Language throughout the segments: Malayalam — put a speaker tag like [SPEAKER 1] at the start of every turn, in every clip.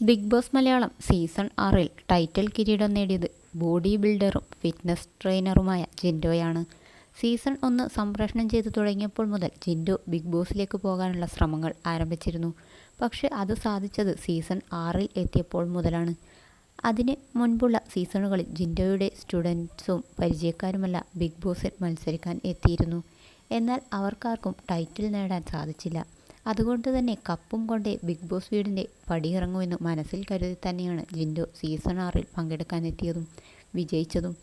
[SPEAKER 1] ബിഗ് ബോസ് മലയാളം സീസൺ ആറിൽ ടൈറ്റിൽ കിരീടം നേടിയത് ബോഡി ബിൽഡറും ഫിറ്റ്നസ് ട്രെയിനറുമായ ജിൻഡോയാണ്. സീസൺ ഒന്ന് സംപ്രേഷണം ചെയ്തു തുടങ്ങിയപ്പോൾ മുതൽ ജിൻഡോ ബിഗ് ബോസിലേക്ക് പോകാനുള്ള ശ്രമങ്ങൾ ആരംഭിച്ചിരുന്നു. പക്ഷേ അത് സാധിച്ചത് സീസൺ ആറിൽ എത്തിയപ്പോൾ മുതലാണ്. അതിന് മുൻപുള്ള സീസണുകളിൽ ജിൻഡോയുടെ സ്റ്റുഡൻസും പരിചയക്കാരുമല്ല ബിഗ് ബോസിൽ മത്സരിക്കാൻ എത്തിയിരുന്നു. എന്നാൽ അവർക്കാർക്കും ടൈറ്റിൽ നേടാൻ സാധിച്ചില്ല. അതുകൊണ്ട് തന്നെ കപ്പും കൊണ്ട് ബിഗ് ബോസ് വീടിന്റെ പടിയിറങ്ങുമെന്ന് മനസ്സിൽ കരുതി തന്നെയാണ് ജിൻഡു സീസൺ ആറിൽ പങ്കെടുക്കാനെത്തിയതും വിജയിച്ചതും.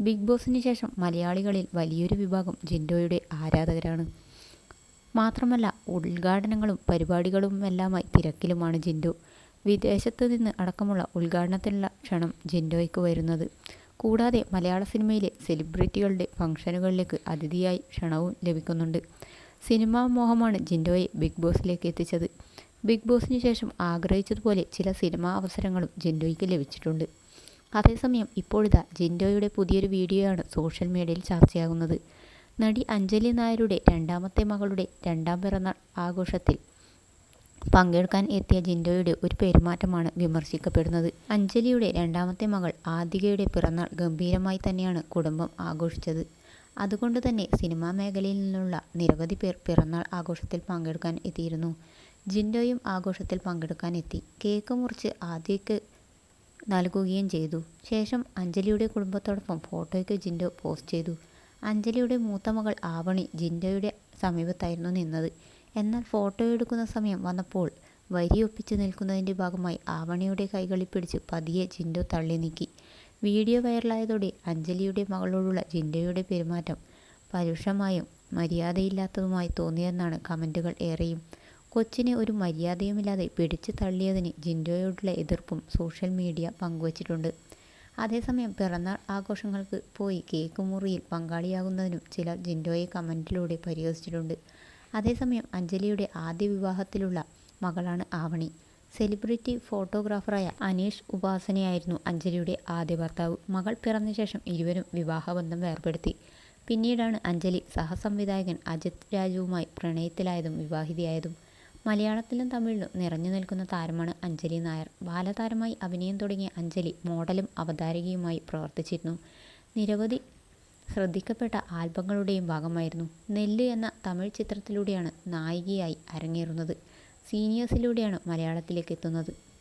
[SPEAKER 1] ബിഗ് ബോസിന് ശേഷം മലയാളികളിൽ വലിയൊരു വിഭാഗം ജിൻഡോയുടെ ആരാധകരാണ്. മാത്രമല്ല ഉദ്ഘാടനങ്ങളും പരിപാടികളുമെല്ലാമായി തിരക്കിലുമാണ് ജിൻഡോ. വിദേശത്ത് നിന്ന് അടക്കമുള്ള ഉദ്ഘാടനത്തിനുള്ള ക്ഷണം ജിൻഡോയ്ക്ക് വരുന്നത്. കൂടാതെ മലയാള സിനിമയിലെ സെലിബ്രിറ്റികളുടെ ഫംഗ്ഷനുകളിലേക്ക് അതിഥിയായി ക്ഷണവും ലഭിക്കുന്നുണ്ട്. സിനിമാ മോഹമാണ് ജിൻഡോയെ ബിഗ് ബോസിലേക്ക് എത്തിച്ചത്. ബിഗ് ബോസിന് ശേഷം ആഗ്രഹിച്ചതുപോലെ ചില സിനിമാ അവസരങ്ങളും ജിൻഡോയ്ക്ക് ലഭിച്ചിട്ടുണ്ട്. അതേസമയം ഇപ്പോഴിതാ ജിൻഡോയുടെ പുതിയൊരു വീഡിയോയാണ് സോഷ്യൽ മീഡിയയിൽ ചർച്ചയാകുന്നത്. നടി അഞ്ജലി നായരുടെ രണ്ടാമത്തെ മകളുടെ രണ്ടാം പിറന്നാൾ ആഘോഷത്തിൽ പങ്കെടുക്കാൻ എത്തിയ ജിൻഡോയുടെ ഒരു പെരുമാറ്റമാണ് വിമർശിക്കപ്പെടുന്നത്. അഞ്ജലിയുടെ രണ്ടാമത്തെ മകൾ ആദികയുടെ പിറന്നാൾ ഗംഭീരമായി തന്നെയാണ് കുടുംബം ആഘോഷിച്ചത്. അതുകൊണ്ട് തന്നെ സിനിമാ മേഖലയിൽ നിന്നുള്ള നിരവധി പേർ പിറന്നാൾ ആഘോഷത്തിൽ പങ്കെടുക്കാൻ എത്തിയിരുന്നു. ജിൻഡോയും ആഘോഷത്തിൽ പങ്കെടുക്കാൻ എത്തി. കേക്ക് മുറിച്ച് ആദ്യക്ക് നൽകുകയും ചെയ്തു. ശേഷം അഞ്ജലിയുടെ കുടുംബത്തോടൊപ്പം ഫോട്ടോയ്ക്ക് ജിൻഡോ പോസ്റ്റ് ചെയ്തു. അഞ്ജലിയുടെ മൂത്ത മകൾ ആവണി ജിൻഡോയുടെ സമീപത്തായിരുന്നു നിന്നത്. എന്നാൽ ഫോട്ടോ എടുക്കുന്ന സമയം വന്നപ്പോൾ വരിയൊപ്പിച്ച് നിൽക്കുന്നതിന്റെ ഭാഗമായി ആവണിയുടെ കൈകളിൽ പിടിച്ച് പതിയെ ജിൻഡോ തള്ളി നീക്കി. വീഡിയോ വൈറലായതോടെ അഞ്ജലിയുടെ മകളോടുള്ള ജിൻഡയുടെ പെരുമാറ്റം പരുഷമായും മര്യാദയില്ലാത്തതുമായി തോന്നിയെന്നാണ് കമന്റുകൾ ഏറെയും. കൊച്ചിനെ ഒരു മര്യാദയുമില്ലാതെ പിടിച്ചു തള്ളിയതിന് ജിൻഡോയോടുള്ള എതിർപ്പും സോഷ്യൽ മീഡിയ പങ്കുവച്ചിട്ടുണ്ട്. അതേസമയം പിറന്നാൾ ആഘോഷങ്ങൾക്ക് പോയി കേക്ക് മുറിയിൽ പങ്കാളിയാകുന്നതിനും ചിലർ ജിൻഡോയെ കമന്റിലൂടെ പരിഹസിച്ചിട്ടുണ്ട്. അതേസമയം അഞ്ജലിയുടെ ആദ്യ വിവാഹത്തിലുള്ള മകളാണ് ആവണി. സെലിബ്രിറ്റി ഫോട്ടോഗ്രാഫറായ അനീഷ് ഉപാസനയായിരുന്നു അഞ്ജലിയുടെ ആദ്യ ഭർത്താവ്. മകൾ പിറന്ന ശേഷം ഇരുവരും വിവാഹബന്ധം വേർപെടുത്തി. പിന്നീടാണ് അഞ്ജലി സഹസംവിധായകൻ അജിത് രാജുവുമായി പ്രണയത്തിലായതും വിവാഹിതയായതും. മലയാളത്തിലും തമിഴിലും നിറഞ്ഞു നിൽക്കുന്ന താരമാണ് അഞ്ജലി നായർ. ബാലതാരമായി അഭിനയം തുടങ്ങിയ അഞ്ജലി മോഡലും അവതാരകയുമായി പ്രവർത്തിച്ചിരുന്നു. നിരവധി ശ്രദ്ധിക്കപ്പെട്ട ആൽബങ്ങളുടെയും ഭാഗമായിരുന്നു. നെല്ല് എന്ന തമിഴ് ചിത്രത്തിലൂടെയാണ് നായികയായി അരങ്ങേറുന്നത്. സീനിയേഴ്സിലൂടെയാണ് മലയാളത്തിലേക്ക് എത്തുന്നത്